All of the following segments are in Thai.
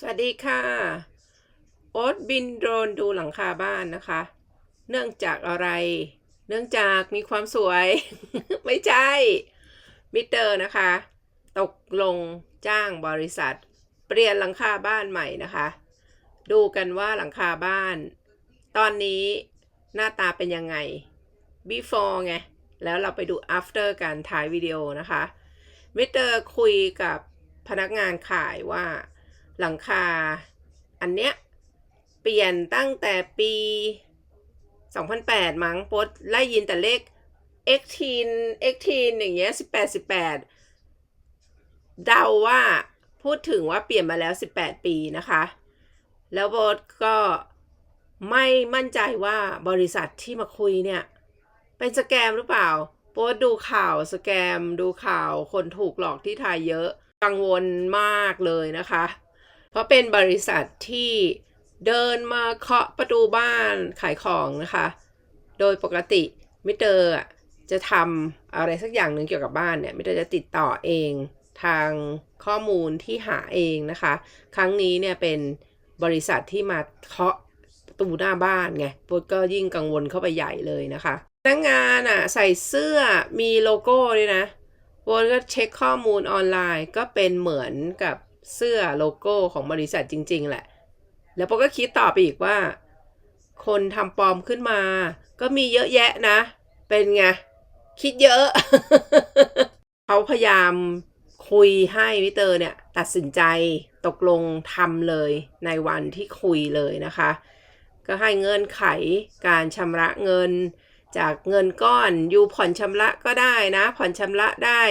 สวัสดีค่ะ โอ๊ตบินโดรนดูหลังคาบ้านนะคะ เนื่องจากอะไร เนื่องจากมีความสวย ไม่ใช่ มิเตอร์นะคะ ตกลงจ้างบริษัท เปลี่ยนหลังคาบ้านใหม่นะคะ ดูกันว่าหลังคาบ้าน ตอนนี้หน้าตาเป็นยังไง before ไง แล้วเราไปดู after การถ่ายวิดีโอนะคะ มิเตอร์คุยกับพนักงานขายว่า หลังคา อันเนี้ย เปลี่ยนตั้งแต่ปี 2008 มั้งโพสไล่ยินแต่เลข x 1 x 1อย่างเงี้ย 18 18 เดาว่าพูดถึงว่าเปลี่ยนมาแล้ว 18 ปีนะคะ แล้วโบทก็ไม่มั่นใจว่าบริษัทที่มาคุยเนี่ย เป็นสแกมหรือเปล่าโบทดูข่าวสแกมดูข่าวคนถูกหลอกที่ไทยเยอะ กังวลมากเลยนะคะ เพราะเป็นบริษัทที่เดินมาเคาะประตูบ้านขายของนะคะ โดยปกติมิเตอร์จะทำอะไรสักอย่างหนึ่งเกี่ยวกับบ้านเนี่ยมิเตอร์จะติดต่อเองทางข้อมูลที่หาเองนะคะ ครั้งนี้เนี่ยเป็นบริษัทที่มาเคาะประตูหน้าบ้านไงโบทก็ยิ่งกังวลเข้าไปใหญ่เลยนะคะพนักงานอะใส่เสื้อมีโลโก้ด้วยนะโบนก็เช็คข้อมูลออนไลน์ก็เป็นเหมือนกับ เสื้อโลโก้ของบริษัทจริง ๆ แหละ แล้วโบก็คิดต่อไปอีกว่า คนทำปลอมขึ้นมา ก็มีเยอะแยะนะ เป็นไง คิดเยอะ เขาพยายามคุยให้วิเตอร์เนี่ย ตัดสินใจตกลงทำเลยในวันที่คุยเลยนะคะ ก็ให้เงื่อนไขการชำระเงินจากเงินก้อนอยู่ผ่อนชำระก็ได้นะ ผ่อนชำระได้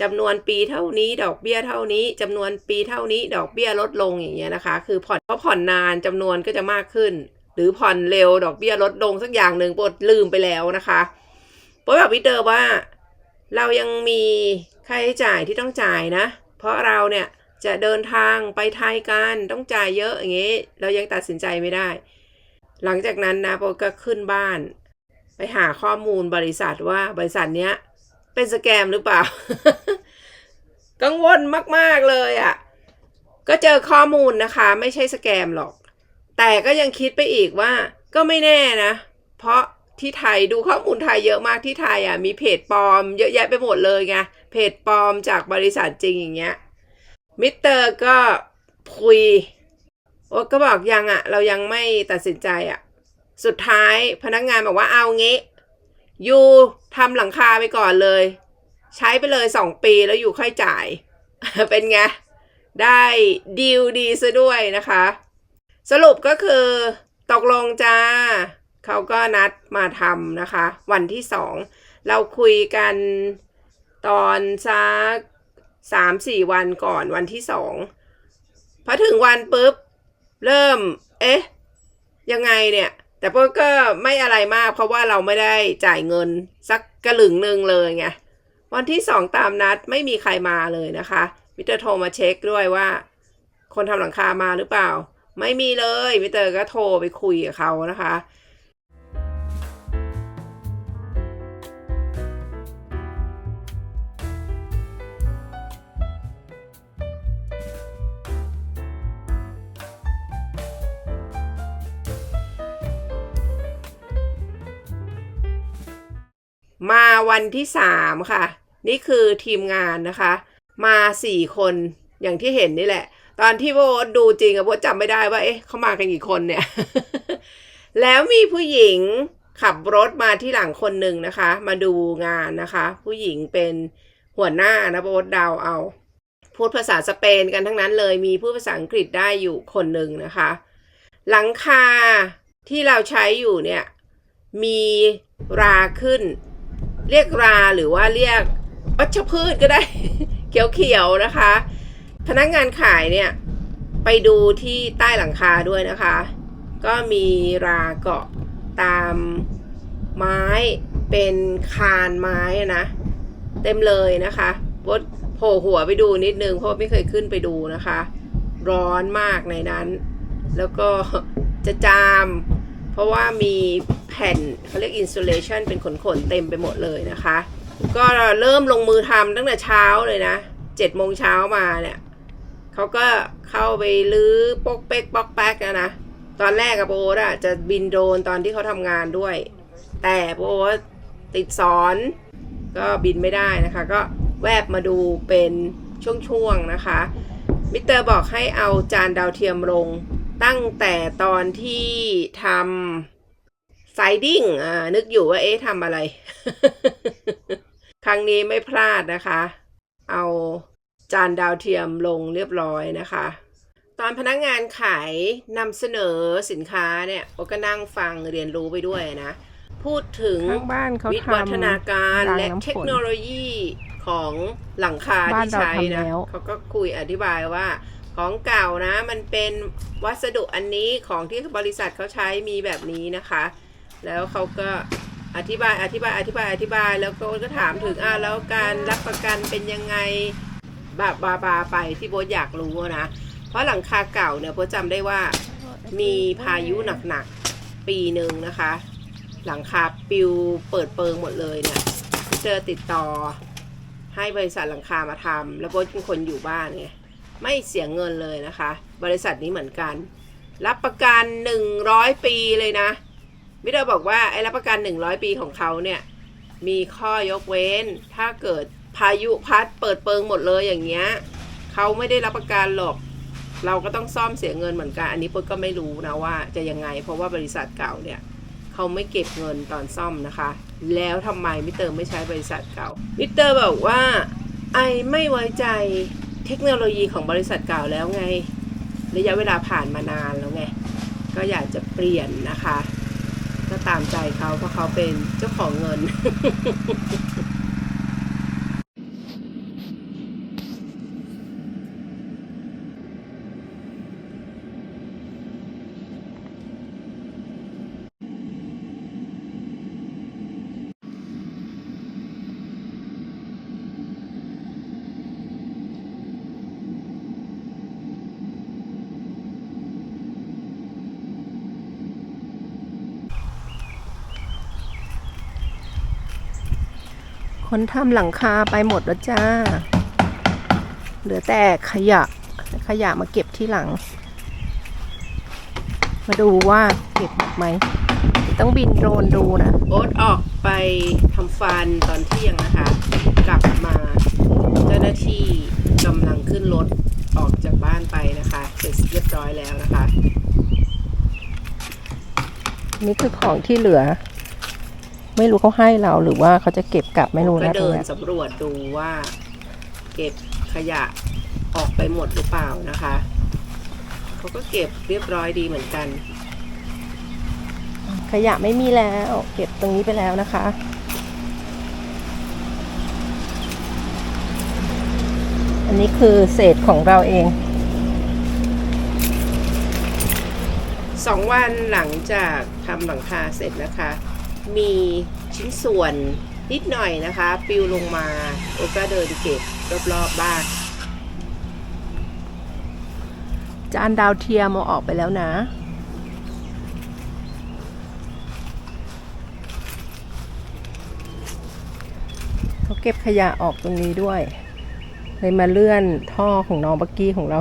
จำนวนปีเท่านี้ดอกเบี้ยเท่านี้จำนวนปีเท่านี้ดอกเบี้ยลดลงอย่างเงี้ยนะคะ คือผ่อนเพราะผ่อนนานจำนวนก็จะมากขึ้น หรือผ่อนเร็วดอกเบี้ยลดลงสักอย่างหนึ่งปดลืมไปแล้วนะคะโปรบอกวิเตอร์ว่า เรายังมีค่าใช้จ่ายที่ต้องจ่ายนะ เพราะเราเนี่ยจะเดินทางไปไทยกันต้องจ่ายเยอะอย่างเงี้เรายังตัดสินใจไม่ได้ หลังจากนั้นนะโปก็ขึ้นบ้าน ไปหาข้อมูลบริษัทว่าบริษัทเนี้ย เป็นสแกมหรือเปล่า กังวลมากๆเลยอะ่ะ ก็เจอข้อมูลนะคะ ไม่ใช่สแกมหรอก แต่ก็ยังคิดไปอีกว่า ก็ไม่แน่นะ เพราะที่ไทยดูข้อมูลไทยเยอะมากที่ไทยอะ มีเพจปลอมเยอะแยะไปหมดเลยไงเพจปลอมจากบริษัทจริงอย่างเงี้ยมิสเตอร์ก็คุยโอ๊ตก็บอกยังอะ เรายังไม่ตัดสินใจอะ สุดท้ายพนักงานบอกว่าเอางี้ ยูทำหลังคาไปก่อนเลย ใช้ไปเลยสองปีแล้วอยู่ค่อยจ่าย เป็นไง ได้ดีลดีซะด้วยนะคะ สรุปก็คือตกลงจ้าเขาก็นัดมาทำนะคะ วันที่สองเราคุยกันตอนสักสามสี่วันก่อนวันที่สองพอถึงวันปุ๊บ เริ่ม เอ๊ะ ยังไงเนี่ย แต่พวกก็ไม่อะไรมาก เพราะว่าเราไม่ได้จ่ายเงินสักกระหลึงหนึ่งเลยไงวันที่สองตามนัดไม่มีใครมาเลยนะคะมิเตอร์โทรมาเช็คด้วยว่า คนทำหลังคามาหรือเปล่า ไม่มีเลยมิเตอร์ก็โทรไปคุยกับเขานะคะ มาวันที่สามค่ะ นี่คือทีมงานนะคะ มาสี่คนอย่างที่เห็นนี่แหละ ตอนที่โบดูจริงอะโบทจำไม่ได้ว่าเอ๊ะเขามากันกี่คนเนี่ย แล้วมีผู้หญิงขับรถมาที่หลังคนหนึ่งนะคะ มาดูงานนะคะ ผู้หญิงเป็นหัวหน้านะโบทเดาเอา พูดภาษาสเปนกันทั้งนั้นเลยมีพูดภาษาอังกฤษได้อยู่คนหนึ่งนะคะ หลังคาที่เราใช้อยู่เนี่ย มีราขึ้น เรียกราหรือว่าเรียกวัชพืชก็ได้ เขียวๆนะคะ พนักงานขายเนี่ย ไปดูที่ใต้หลังคาด้วยนะคะ ก็มีราเกาะตามไม้เป็นคานไม้นะเต็มเลยนะคะบดโผล่หัวไปดูนิดนึงเพราะไม่เคยขึ้นไปดูนะคะ ร้อนมากในนั้น แล้วก็จะจาม เพราะว่ามี แผ่นเขาเรียกอินซูเลชันเป็นขนๆเต็มไปหมดเลยนะคะ ก็เริ่มลงมือทำตั้งแต่เช้าเลยนะเจ็ดโมงเช้ามาเนี่ยเขาก็เข้าไปลื้อปกเป๊กปอกแป๊กอะนะ ตอนแรกกับโบทอะจะบินโดรนตอนที่เขาทำงานด้วย แต่โบทติดสอนก็บินไม่ได้นะคะ ก็แวบมาดูเป็นช่วงๆนะคะ มิสเตอร์บอกให้เอาจานดาวเทียมลงตั้งแต่ตอนที่ทำ ไซดิ้งอ่านึกอยู่ว่าเอ๊ะทำอะไร ครั้งนี้ไม่พลาดนะคะ เอาจานดาวเทียมลงเรียบร้อยนะคะ ตอนพนักงานขายนำเสนอสินค้าเนี่ยโอก็นั่งฟังเรียนรู้ไปด้วยนะ พูดถึงข้างบ้านเขาวิทำวัฒนาการรางและน้ำฝนเทคโนโลยีของหลังคาบ้านที่ใช้เราทำนะแล้วเขาก็คุยอธิบายว่าของเก่านะ มันเป็นวัสดุอันนี้ของที่บริษัทเขาใช้มีแบบนี้นะคะ แล้วเขาก็อธิบายอธิบายอธิบายอธิบาย แล้วก็ก็ถามถึงอ่าแล้วการรับประกันเป็นยังไงบาบาบาไปที่โบทอยากรู้นะ เพราะหลังคาเก่าเนี่ยโบทจำได้ว่ามีพายุหนักๆปีหนึ่งนะคะ หลังคาปิวเปิดเปิงหมดเลยเนี่ยเจอติดต่อให้บริษัทหลังคามาทำแล้วโบทเป็นคนอยู่บ้านไงไม่เสียเงินเลยนะคะ บริษัทนี้เหมือนกัน รับประกัน 100 ปีเลยนะ มิเตอร์บอกว่าไอ้รับประกัน 100 ปีของเขาเนี่ย มีข้อยกเว้น ถ้าเกิดพายุพัดเปิดเปิงหมดเลยอย่างเงี้ยเขาไม่ได้รับประกันหรอก เราก็ต้องซ่อมเสียเงินเหมือนกัน อันนี้ปุ๊กก็ไม่รู้นะว่าจะยังไง เพราะว่าบริษัทเก่าเนี่ยเขาไม่เก็บเงินตอนซ่อมนะคะ แล้วทำไมมิเตอร์ไม่ใช้บริษัทเก่า มิเตอร์บอกว่าไอไม่ไว้ใจเทคโนโลยีของบริษัทเก่าแล้วไง ระยะเวลาผ่านมานานแล้วไง ก็อยากจะเปลี่ยนนะคะ ก็ตามใจเขาเพราะเขาเป็นเจ้าของเงิน คนทำหลังคาไปหมดแล้วจ้า เหลือแต่ขยะ ขยะมาเก็บที่หลัง มาดูว่าเก็บหมดไหม ต้องบินโดรนดูนะ โอ๊ตออกไปทำฟันตอนเที่ยงนะคะ กลับมาเจ้าหน้าที่กำลังขึ้นรถออกจากบ้านไปนะคะ เสร็จเรียบร้อยแล้วนะคะ นี่คือของที่เหลือ ไม่รู้เขาให้เราหรือว่าเขาจะเก็บกลับไม่รู้ก็นะตรเดิงนเนี้ยสำรวจดูว่า เก็บขยะออกไปหมดหรือเปล่านะคะเขาก็เก็บเรียบร้อยดีเหมือนกัน ขยะไม่มีแล้ว เก็บตรงนี้ไปแล้วนะคะ อันนี้คือเศษของเราเอง สองวันหลังจากทำหลังคาเสร็จนะคะ มีชิ้นส่วนนิดหน่อยนะคะปิวลงมาโอก็เดินเก็บรอบๆบ้านจานดาวเทียมเอาออกไปแล้วนะ เขาเก็บขยะออกตรงนี้ด้วยเลยมาเลื่อนท่อของน้องบักกี้ของเรา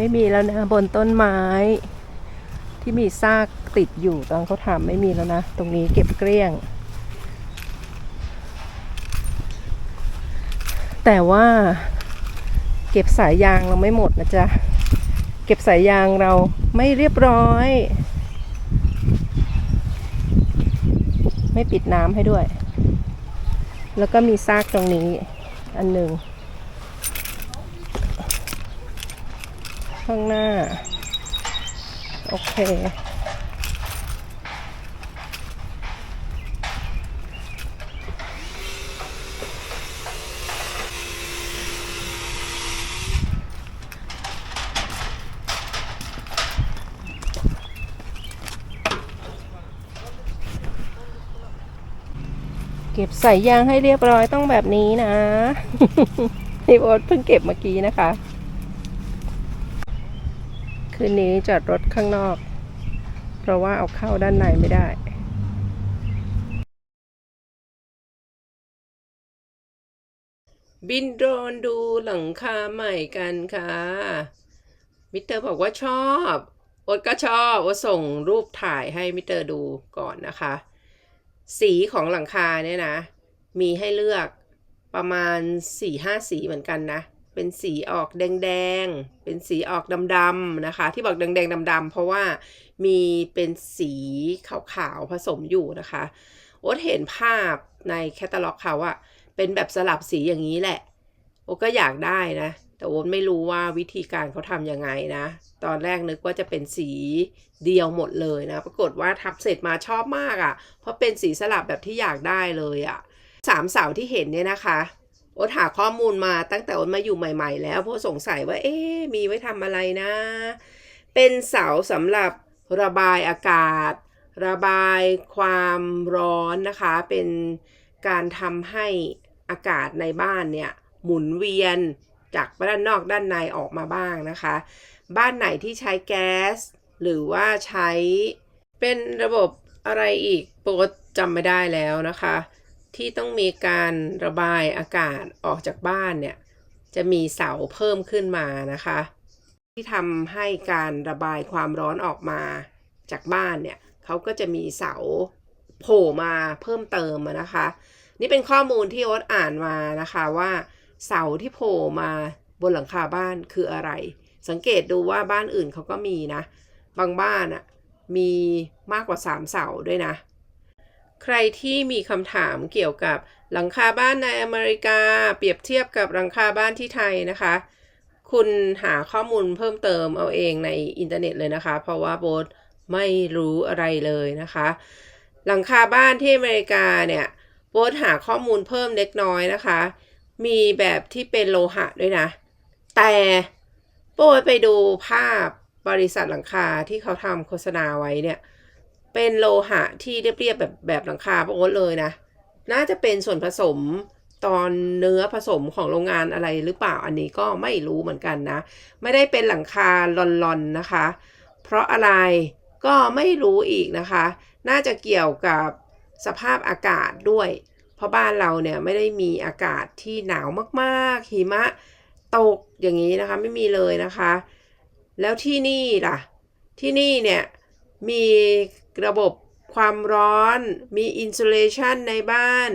ไม่มีแล้วนะ บนต้นไม้ ที่มีซากติดอยู่ตอนเขาทำไม่มีแล้วนะ ตรงนี้เก็บเกลี้ยง แต่ว่าเก็บสายยางเราไม่หมดนะจ๊ะ เก็บสายยางเราไม่เรียบร้อย ไม่ปิดน้ำให้ด้วย แล้วก็มีซากตรงนี้อันหนึ่ง ข้างหน้า โอเค เก็บใส่ยางให้เรียบร้อยต้องแบบนี้นะนี่โอ๊ตเพิ่งเก็บเมื่อกี้นะคะ คืนนี้จอดรถข้างนอก เพราะว่าเอาเข้าด้านในไม่ได้บินโดรนดูหลังคาใหม่กันค่ะ มิเตอร์บอกว่าชอบอ๊ตก็ชอบอ๊ตส่งรูปถ่ายให้มิเตอร์ดูก่อนนะคะ สีของหลังคาเนี่ยนะ มีให้เลือกประมาณ4ี่ห้าสีเหมือนกันนะ เป็นสีออกแดงๆ เป็นสีออกดำๆนะคะ ที่บอกแดงๆดำๆเพราะว่ามีเป็นสีขาวๆผสมอยู่นะคะโอ๊ตเห็นภาพในแคตตาล็อกเขาอะเป็นแบบสลับสีอย่างนี้แหละ โอ๊ตก็อยากได้นะ แต่โอ๊ตไม่รู้ว่าวิธีการเขาทำยังไงนะ ตอนแรกนึกว่าจะเป็นสีเดียวหมดเลยนะ ปรากฏว่าทับเสร็จมาชอบมากอะ่ะเพราะเป็นสีสลับแบบที่อยากได้เลยอะ่ะสามเสาที่เห็นเนี่ยนะคะ โอ๊ตหาข้อมูลมาตั้งแต่โอ๊ตมาอยู่ใหม่ ๆ แล้ว เพราะสงสัยว่า เอ๊มีไว้ทำอะไรนะ เป็นเสาสำหรับระบายอากาศ ระบายความร้อนนะคะ เป็นการทำให้อากาศในบ้านเนี่ย หมุนเวียนจากด้านนอกด้านในออกมาบ้างนะคะ บ้านไหนที่ใช้แก๊ส หรือว่าใช้เป็นระบบอะไรอีกโปรจำไม่ได้แล้วนะคะ ที่ต้องมีการระบายอากาศออกจากบ้านเนี่ย จะมีเสาเพิ่มขึ้นมานะคะ ที่ทำให้การระบายความร้อนออกมาจากบ้านเนี่ยเขาก็จะมีเสาโผล่มาเพิ่มเติมนะคะ นี่เป็นข้อมูลที่โอ๊ตอ่านมานะคะว่าเสาที่โผล่มาบนหลังคาบ้านคืออะไร สังเกตดูว่าบ้านอื่นเขาก็มีนะ บางบ้านอะมีมากกว่า 3 เสาด้วยนะ ใครที่มีคำถามเกี่ยวกับหลังคาบ้านในอเมริกา เปรียบเทียบกับหลังคาบ้านที่ไทยนะคะ คุณหาข้อมูลเพิ่มเติมเอาเองในอินเทอร์เน็ตเลยนะคะ เพราะว่าโบทไม่รู้อะไรเลยนะคะ หลังคาบ้านที่อเมริกาเนี่ยโบทหาข้อมูลเพิ่มเล็กน้อยนะคะ มีแบบที่เป็นโลหะด้วยนะ แต่โบทไปดูภาพบริษัทหลังคาที่เขาทำโฆษณาไว้เนี่ย เป็นโลหะที่เรียบๆแบบแบบหลังคาโบทเลยนะ น่าจะเป็นส่วนผสมตอนเนื้อผสมของโรงงานอะไรหรือเปล่าอันนี้ก็ไม่รู้เหมือนกันนะ ไม่ได้เป็นหลังคาลอนๆนะคะ เพราะอะไรก็ไม่รู้อีกนะคะ น่าจะเกี่ยวกับสภาพอากาศด้วย เพราะบ้านเราเนี่ยไม่ได้มีอากาศที่หนาวมากๆหิมะตกอย่างนี้นะคะไม่มีเลยนะคะ แล้วที่นี่ล่ะ ที่นี่เนี่ย มีระบบความร้อน มีอินซูเลชันในบ้าน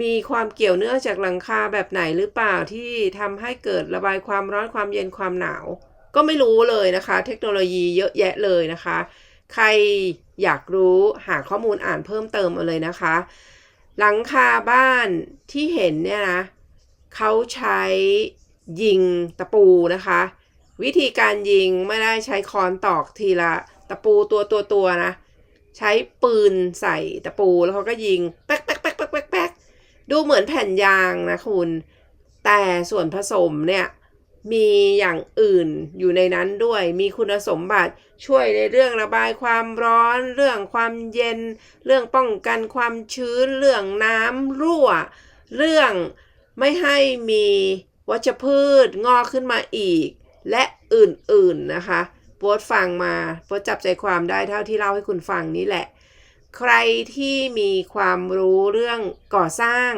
มีความเกี่ยวเนื่องจากหลังคาแบบไหนหรือเปล่าที่ทำให้เกิดระบายความร้อนความเย็นความหนาว ก็ไม่รู้เลยนะคะ เทคโนโลยีเยอะแยะเลยนะคะ ใครอยากรู้หาข้อมูลอ่านเพิ่มเติมมาเลยนะคะ หลังคาบ้านที่เห็นเนี่ยนะเขาใช้ยิงตะปูนะคะ วิธีการยิงไม่ได้ใช้ค้อนตอกทีละ ตะปูตัวตัวตัวนะ ใช้ปืนใส่ตะปูแล้วเขาก็ยิง แป๊กแป๊กแป๊กแป๊กแป๊กแป๊กดูเหมือนแผ่นยางนะคุณ แต่ส่วนผสมเนี่ยมีอย่างอื่นอยู่ในนั้นด้วย มีคุณสมบัติช่วยในเรื่องระบายความร้อน เรื่องความเย็น เรื่องป้องกันความชื้น เรื่องน้ำรั่ว เรื่องไม่ให้มีวัชพืชงอกขึ้นมาอีก และอื่นๆนะคะ โปวดฟังมาโปวดจับใจความได้เท่าที่เล่าให้คุณฟังนี่แหละ ใครที่มีความรู้เรื่องก่อสร้าง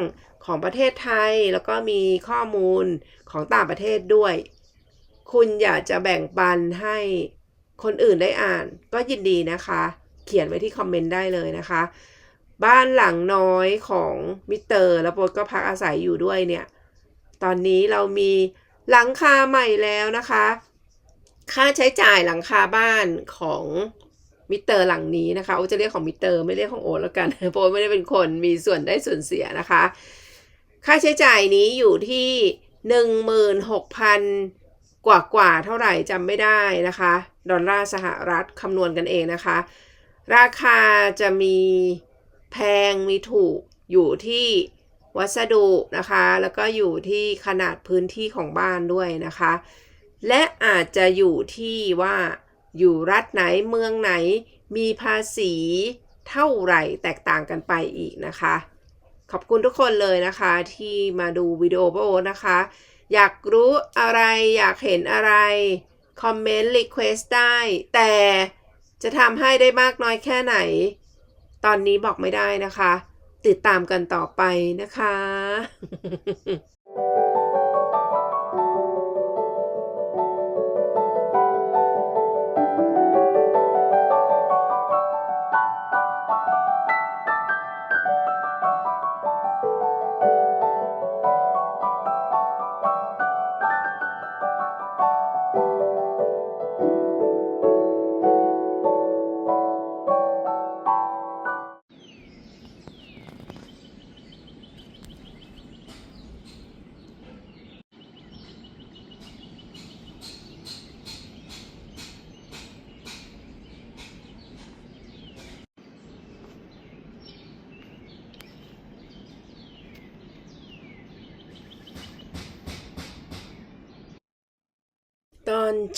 ของประเทศไทย แล้วก็มีข้อมูลของต่างประเทศด้วย คุณอยากจะแบ่งปันให้คนอื่นได้อ่าน ก็ยินดีนะคะ เขียนไว้ที่คอมเมนต์ได้เลยนะคะ บ้านหลังน้อยของมิสเตอร์ แล้วโปดก็พักอาศัยอยู่ด้วยเนี่ย ตอนนี้เรามีหลังคาใหม่แล้วนะคะ ค่าใช้จ่ายหลังคาบ้านของมิเตอร์หลังนี้นะคะโอจะเรียกของมิเตอร์ไม่เรียกของโอแล้วกันเพราะไม่ได้เป็นคนมีส่วนได้ส่วนเสียนะคะ ค่าใช้จ่ายนี้อยู่ที่หนึ่งหมื่นหกพันกว่ากว่าเท่าไหร่จำไม่ได้นะคะ ดอลลาร์สหรัฐคำนวณกันเองนะคะ ราคาจะมีแพงมีถูกอยู่ที่วัสดุนะคะ แล้วก็อยู่ที่ขนาดพื้นที่ของบ้านด้วยนะคะ และอาจจะอยู่ที่ว่า อยู่รัฐไหนเมืองไหน มีภาษีเท่าไหร่แตกต่างกันไปอีกนะคะ ขอบคุณทุกคนเลยนะคะที่มาดูวิดีโอโบนะคะ อยากรู้อะไรอยากเห็นอะไร คอมเมนต์รีเควสได้ แต่จะทำให้ได้มากน้อยแค่ไหน ตอนนี้บอกไม่ได้นะคะ ติดตามกันต่อไปนะคะ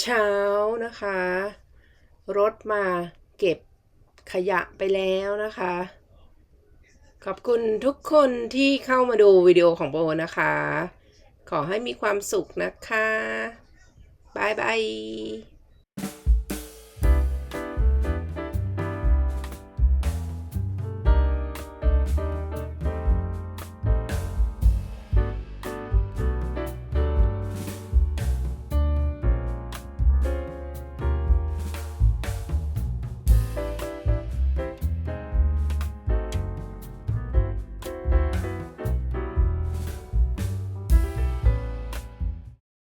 เช้านะคะ รถมาเก็บขยะไปแล้วนะคะ ขอบคุณทุกคนที่เข้ามาดูวิดีโอของโบนะคะ ขอให้มีความสุขนะคะบายบาย